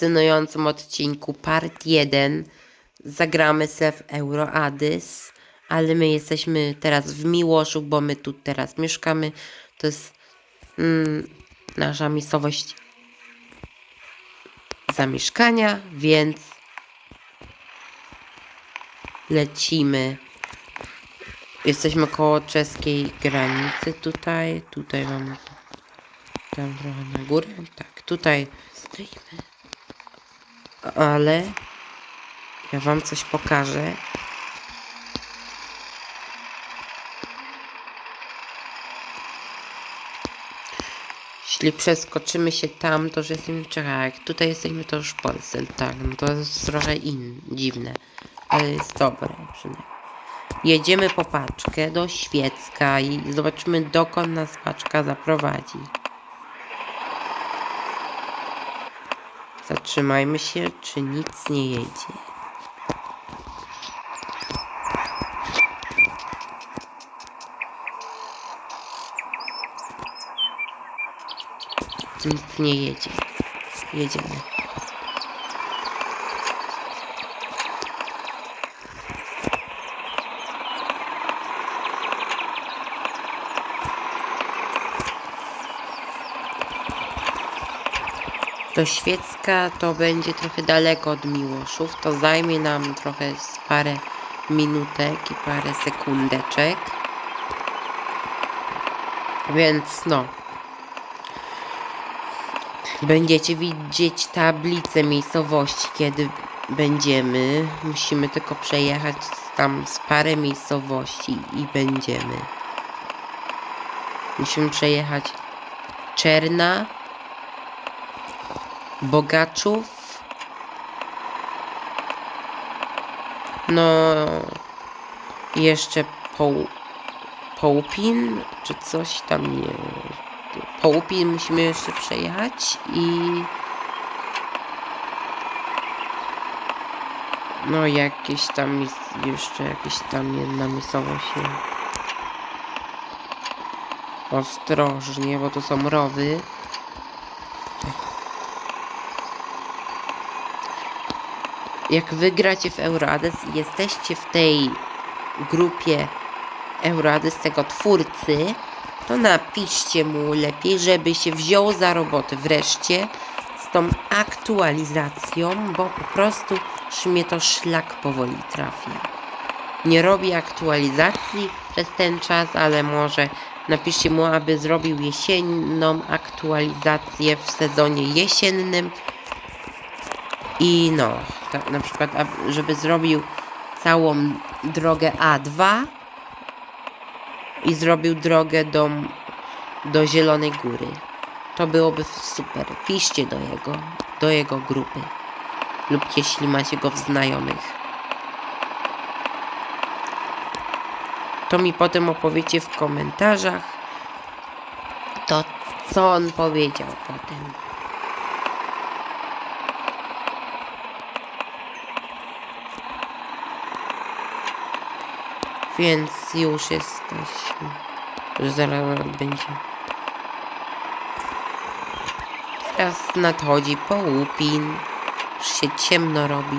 fascynującym odcinku part 1 zagramy se w Euroadys, ale my jesteśmy teraz w Miłoszu, bo my tu teraz mieszkamy. To jest mm, nasza miejscowość zamieszkania, więc lecimy. Jesteśmy koło czeskiej granicy tutaj. Tutaj mamy tam trochę na górę. Tak, tutaj stoimy. Ale ja wam coś pokażę. Jeśli przeskoczymy się tam, to już jesteśmy w Czechach. Tutaj jesteśmy, to już w Polsce. Tak, no to jest trochę in, dziwne. Ale jest dobre przynajmniej. Jedziemy po paczkę do Świecka i zobaczymy dokąd nas paczka zaprowadzi. Zatrzymajmy się, czy nic nie jedzie. Nic nie jedzie. Jedziemy. Do Świecka to będzie trochę daleko od Miłoszów. To zajmie nam trochę parę minutek i parę sekundeczek. Więc no. Będziecie widzieć tablicę miejscowości, kiedy będziemy. Musimy tylko przejechać tam z parę miejscowości i będziemy. Musimy przejechać Czerna, Bogaczów. No, jeszcze Poł, Połupin, czy coś tam nie. Połupin musimy jeszcze przejechać i. No, jakieś tam jeszcze jakieś tam jedna miejscowość. Ostrożnie, bo to są rowy. Jak wygracie w Euroades i jesteście w tej grupie Euroades tego twórcy, to napiszcie mu lepiej, żeby się wziął za robotę wreszcie z tą aktualizacją, bo po prostu mnie to szlak powoli trafia. Nie robi aktualizacji przez ten czas, ale może napiszcie mu, aby zrobił jesienną aktualizację w sezonie jesiennym, i no, tak na przykład, żeby zrobił całą drogę A2 i zrobił drogę do, do Zielonej Góry. To byłoby super. Piszcie do jego, do jego grupy. Lub jeśli macie go w znajomych. To mi potem opowiecie w komentarzach to, co on powiedział potem. Więc już jesteśmy. Że zaraz będzie. Teraz nadchodzi połupin. Już się ciemno robi.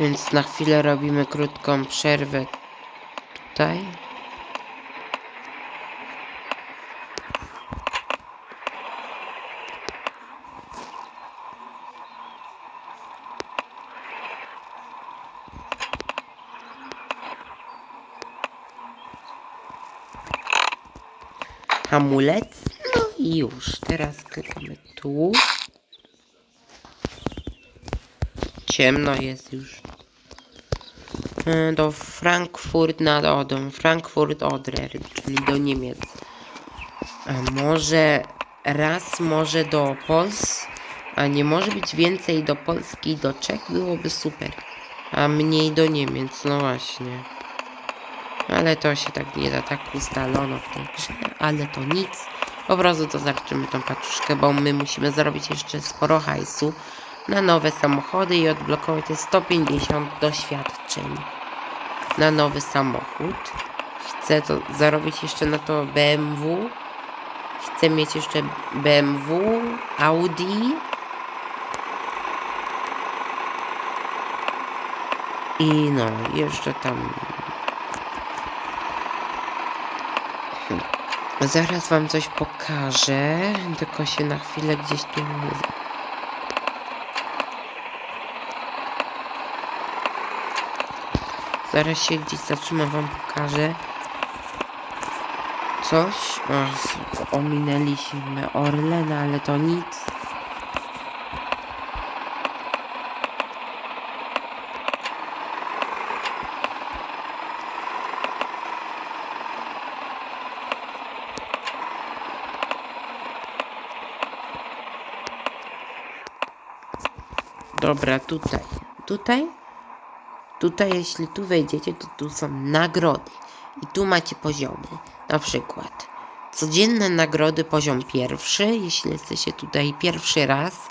Więc na chwilę robimy krótką przerwę tutaj. Hamulec. No i już. Teraz klikamy tu. Ciemno jest już. E, Do Frankfurt nad Odą. Frankfurt Oder, czyli do Niemiec. A może raz może do Pols, a nie może być więcej do Polski i do Czech byłoby super. A mniej do Niemiec, no właśnie. Ale to się tak nie da, tak ustalono w tej grze, ale to nic. Po prostu to zakończymy tą paczuszkę, bo my musimy zarobić jeszcze sporo hajsu na nowe samochody i odblokować te 150 doświadczeń na nowy samochód. Chcę to zarobić jeszcze na to BMW. Chcę mieć jeszcze BMW, Audi. I no, jeszcze tam. Hmm. Zaraz wam coś pokażę, tylko się na chwilę gdzieś tu Zaraz się gdzieś zatrzymam, wam pokażę. Coś. O, ominęliśmy Orlena, ale to nic. Dobra, tutaj. Tutaj Tutaj, jeśli tu wejdziecie, to tu są nagrody. I tu macie poziomy. Na przykład codzienne nagrody, poziom pierwszy, jeśli jesteście tutaj pierwszy raz.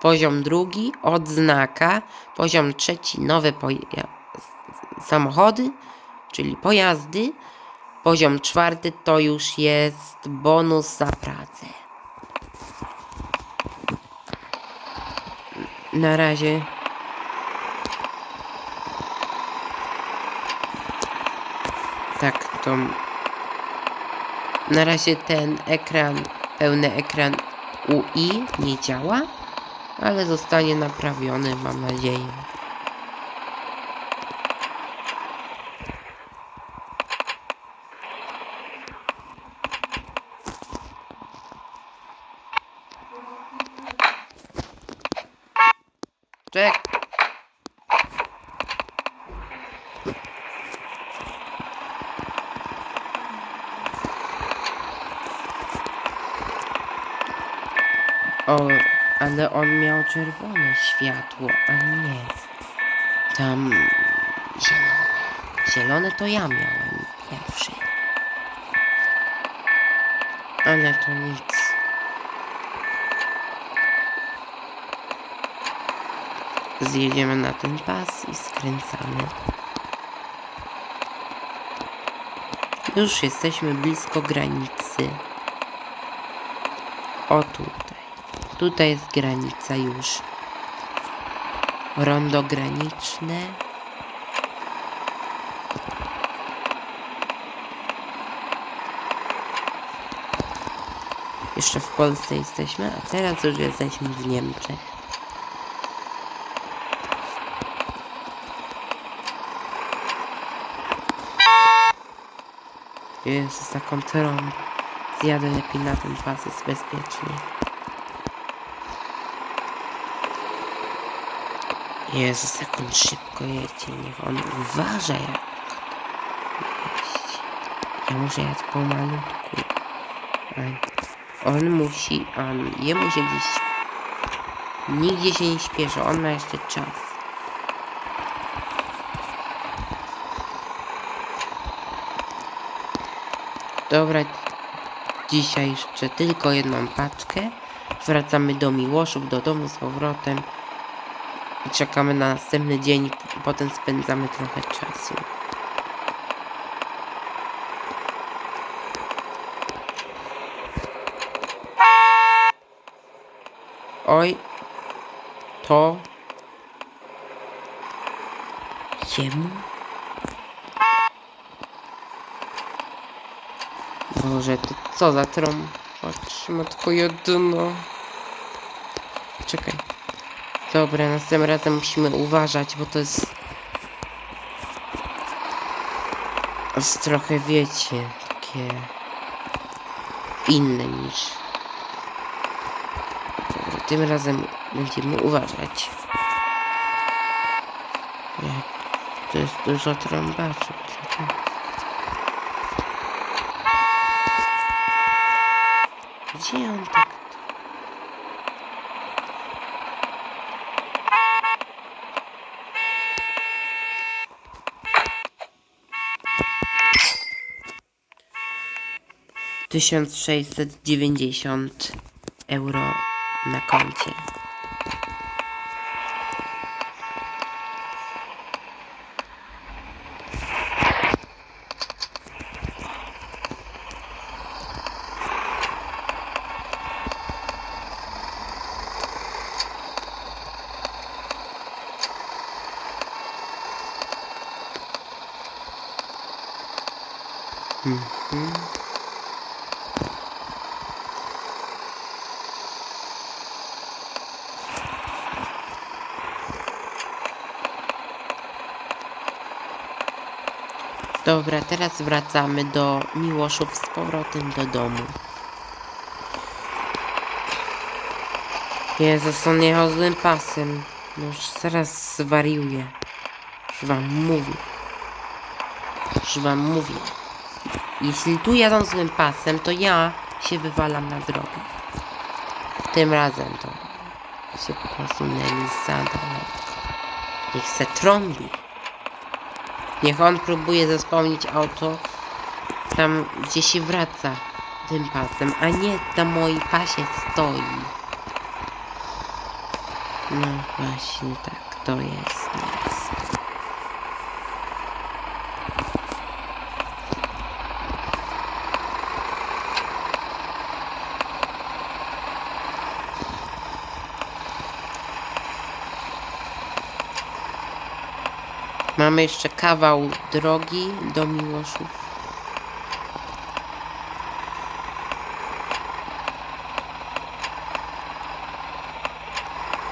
Poziom drugi, odznaka. Poziom trzeci, nowe samochody, czyli pojazdy. Poziom czwarty to już jest bonus za pracę. Na razie na razie ten ekran, pełny ekran UI nie działa, ale zostanie naprawiony, mam nadzieję. Czek. O, ale on miał czerwone światło, a nie. Tam zielone. Zielone to ja miałem pierwszy. Ale to nic. Zjedziemy na ten pas i skręcamy. Już jesteśmy blisko granicy. O tutaj. Tutaj jest granica już. Rondo graniczne. Jeszcze w Polsce jesteśmy, a teraz już jesteśmy w Niemczech. Jest taką trąbą. Zjadę lepiej na ten pas, jest bezpiecznie. Jezus, jak on szybko jedzie, niech on uważa jak. Ja muszę jechać pomalutku. On musi, on, jemu się gdzieś, nigdzie się nie śpieszy, on ma jeszcze czas. Dobra, dzisiaj jeszcze tylko jedną paczkę. Wracamy do Miłoszów, do domu z powrotem. I czekamy na następny dzień, potem spędzamy trochę czasu. Oj, to jemu? Boże, to co za trom? Patrz, matko jedyna. Dobra, następnym razem musimy uważać, bo to jest... jest trochę, wiecie, takie... inne niż... Dobra, tym razem będziemy uważać. To jest dużo trąbaczów. Gdzie on tak... 1690 euro na koncie. Mhm. Dobra, teraz wracamy do Miłoszów z powrotem do domu. Jezus, on jechał złym pasem. No już zaraz zwariuje. Już wam mówię. Już wam mówię. Jeśli tu jadą złym pasem, to ja się wywalam na drogę. Tym razem to się posunęli za daleko. Niech se trąbi. Niech on próbuje zaspełnić auto tam, gdzie się wraca tym pasem, a nie na mojej pasie stoi. No właśnie tak, to jest. jest. Mamy jeszcze kawał drogi do Miłoszów.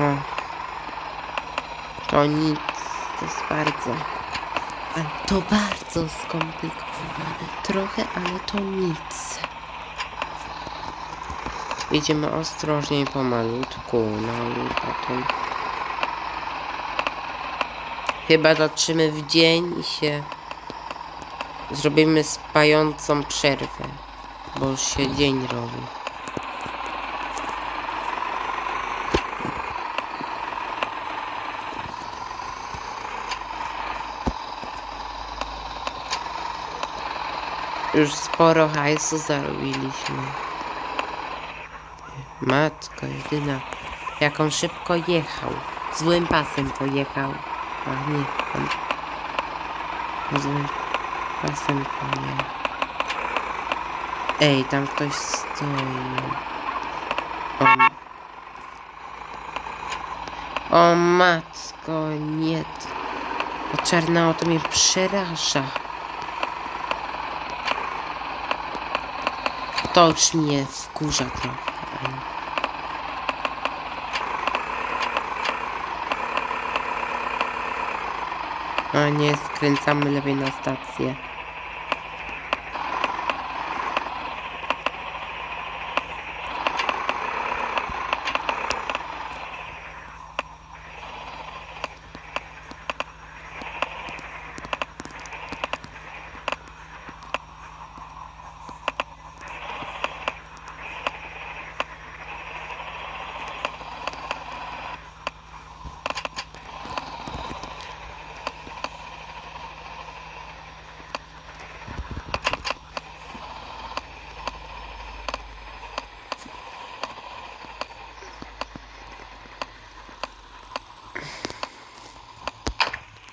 O. To nic. To jest bardzo. Ale to bardzo skomplikowane. Trochę, ale to nic. Idziemy ostrożnie i pomalutku. No i potem. Chyba zatrzymy w dzień i się zrobimy spającą przerwę, bo już się dzień robi. Już sporo hajsu zarobiliśmy. Matko jedyna, jak on szybko jechał. Złym pasem pojechał. On... on Złym pasem pojechał. Ej, tam ktoś stoi. On... O matko, nie. To czarne auto mnie przeraża. To już mnie wkurza trochę. A nie, skręcamy lepiej na stację.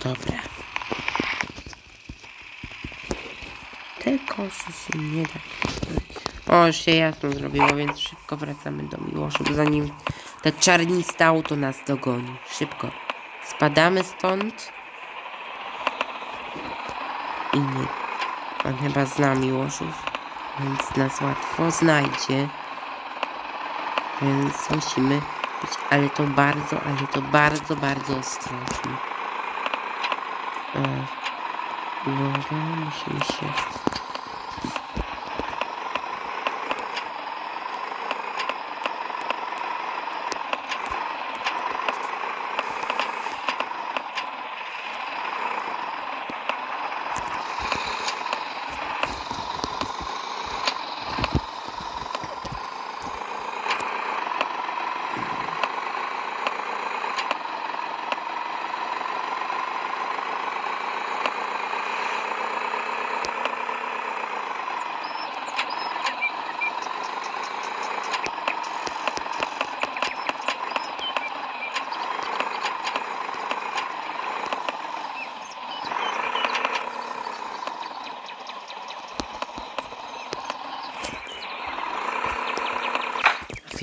Dobra. Koszy się nie da. O, już się jasno zrobiło, więc szybko wracamy do Miłoszów, zanim te czarniste auto nas dogoni. Szybko. Spadamy stąd. I nie. On chyba zna Miłoszów, więc nas łatwo znajdzie. Więc musimy być, ale to bardzo, ale to bardzo, bardzo ostrożnie. Uwaga, musimy się...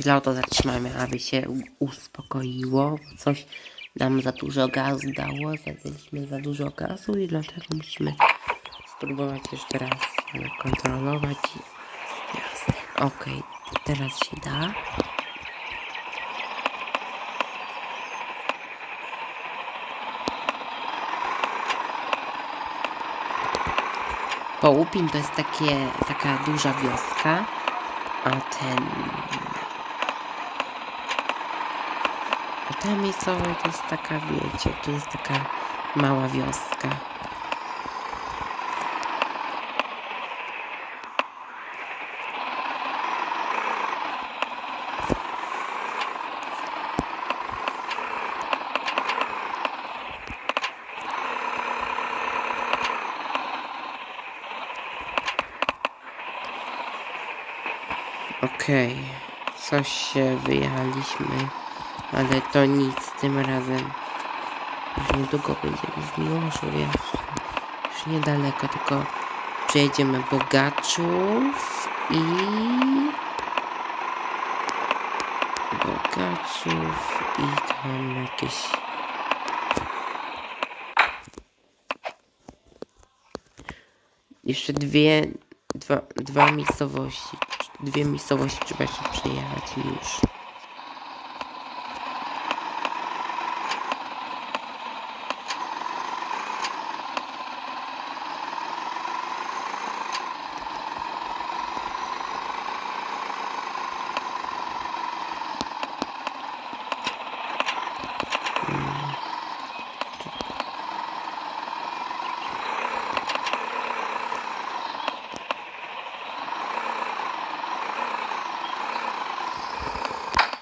chwilę auto zatrzymamy, aby się uspokoiło. Coś nam za dużo gazu dało, zadaliśmy za dużo gazu i dlatego musimy spróbować jeszcze raz kontrolować. Jasne, okej, teraz się da. Połupin to jest takie, taka duża wioska, a ten... A ta miejscowość to jest taka, wiecie, to jest taka mała wioska. Okej, coś się wyjechaliśmy, ale to nic tym razem. Już niedługo będziemy w Miłoszowie. Już niedaleko, tylko przejedziemy Bogaczów i... Bogaczów i tam jakieś... Jeszcze dwie, dwa, dwa miejscowości, dwie miejscowości trzeba jeszcze przejechać już.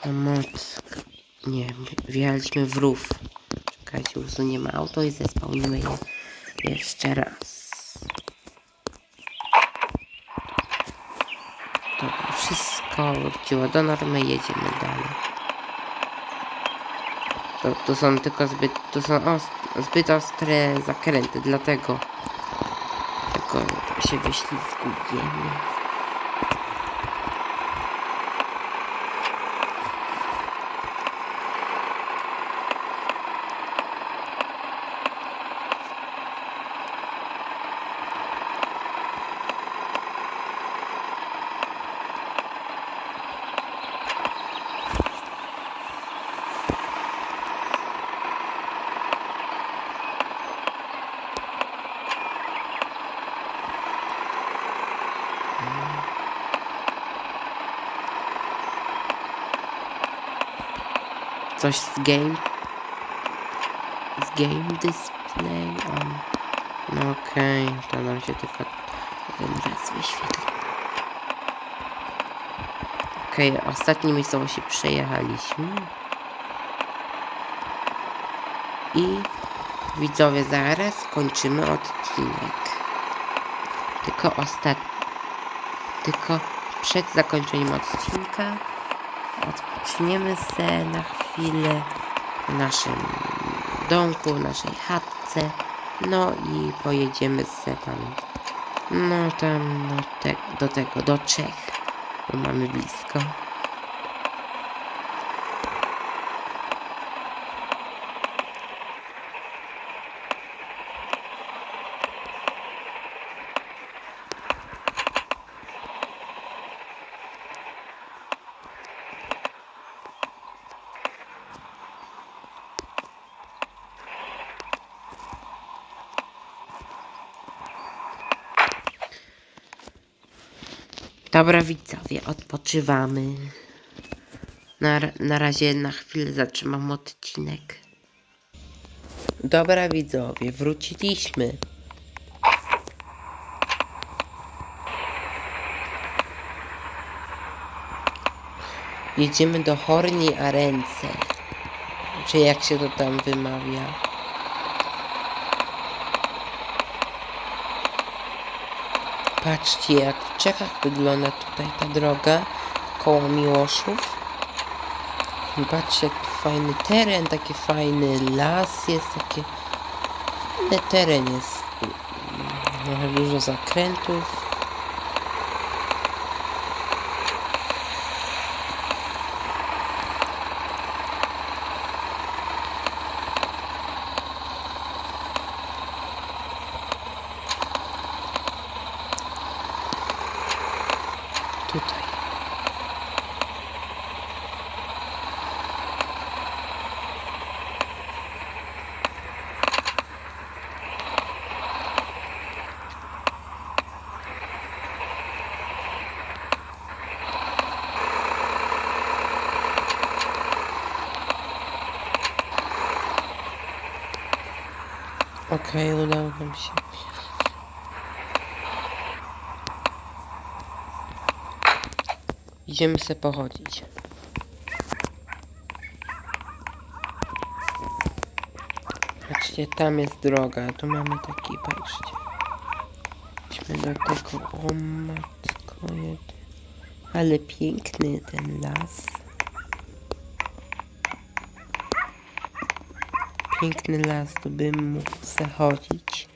A moc. Nie, wjechaliśmy w rów. Czekajcie, usuniemy auto i zespełnimy je jeszcze raz. Dobra, wszystko wróciło do normy, jedziemy dalej. To, to są tylko zbyt, to są os, zbyt ostre zakręty, dlatego tylko się wyślizgujemy. Coś z game. Z game display. No okej, to nam się tylko jeden raz wyświetli. Okej, ostatnie miejscowości przejechaliśmy. I widzowie, zaraz kończymy odcinek. Tylko ostatni. Tylko przed zakończeniem odcinka odpoczniemy se na chwilę w naszym domku, w naszej chatce. No i pojedziemy se tam. No tam no te, do tego, do Czech. Bo mamy blisko. Dobra widzowie, odpoczywamy. Na, na razie na chwilę zatrzymam odcinek. Dobra widzowie, wróciliśmy. Jedziemy do Horni Arence. Czy jak się to tam wymawia? Patrzcie, jak w Czechach wygląda tutaj ta droga koło Miłoszów. Patrzcie, jaki fajny teren, taki fajny las jest, taki fajny teren jest. Trochę dużo zakrętów. Tutaj. Okej, udało nam się. Idziemy sobie pochodzić. Patrzcie, tam jest droga, tu mamy taki, patrzcie. Idźmy do tego, o matko jedy. Ale piękny ten las. Piękny las, to bym mógł zachodzić.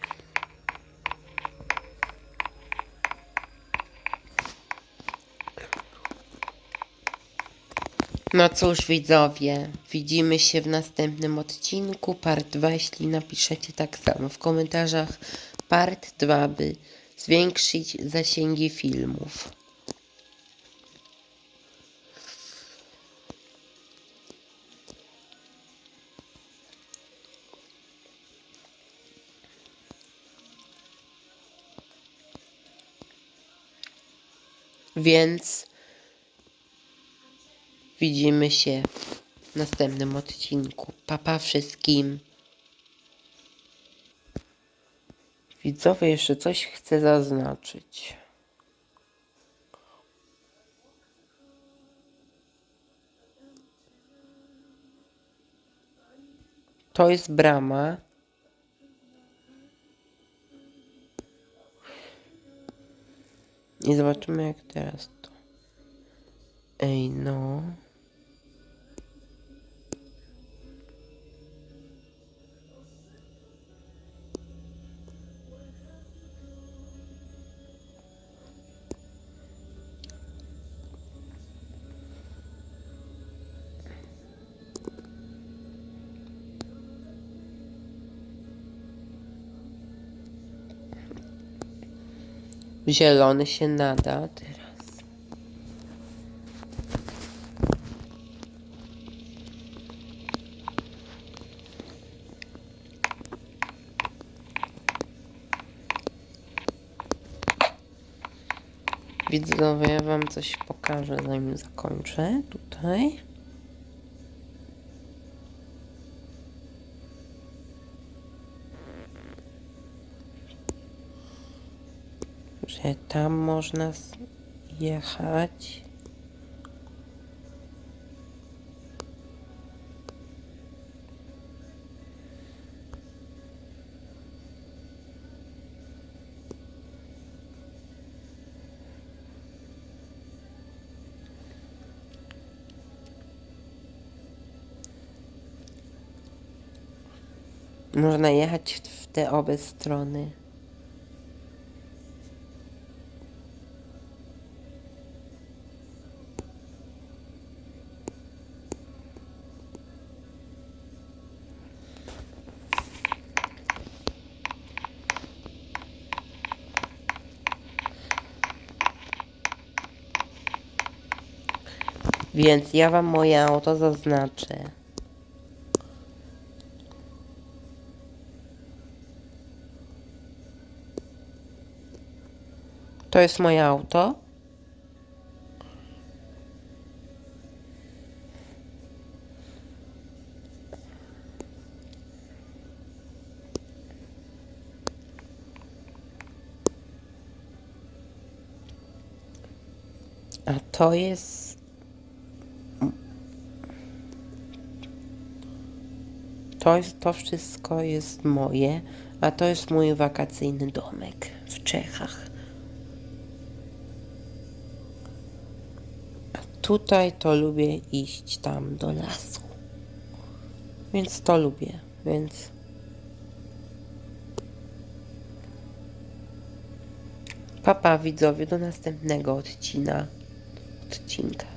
No cóż, widzowie, widzimy się w następnym odcinku. Part 2, jeśli napiszecie tak samo w komentarzach. Part 2, by zwiększyć zasięgi filmów. Więc widzimy się w następnym odcinku. Papa wszystkim. Widzowie, jeszcze coś chcę zaznaczyć. To jest brama. I zobaczymy jak teraz to. Ej no. Zielony się nada teraz. Widzowie, ja wam coś pokażę zanim zakończę tutaj. Że tam można jechać. Można jechać w te obie strony. Więc ja wam moje auto zaznaczę. To jest moje auto. A to jest To, to wszystko jest moje, a to jest mój wakacyjny domek w Czechach. A tutaj to lubię iść tam do lasu. Więc to lubię, więc. Papa widzowie do następnego odcina. Odcinka.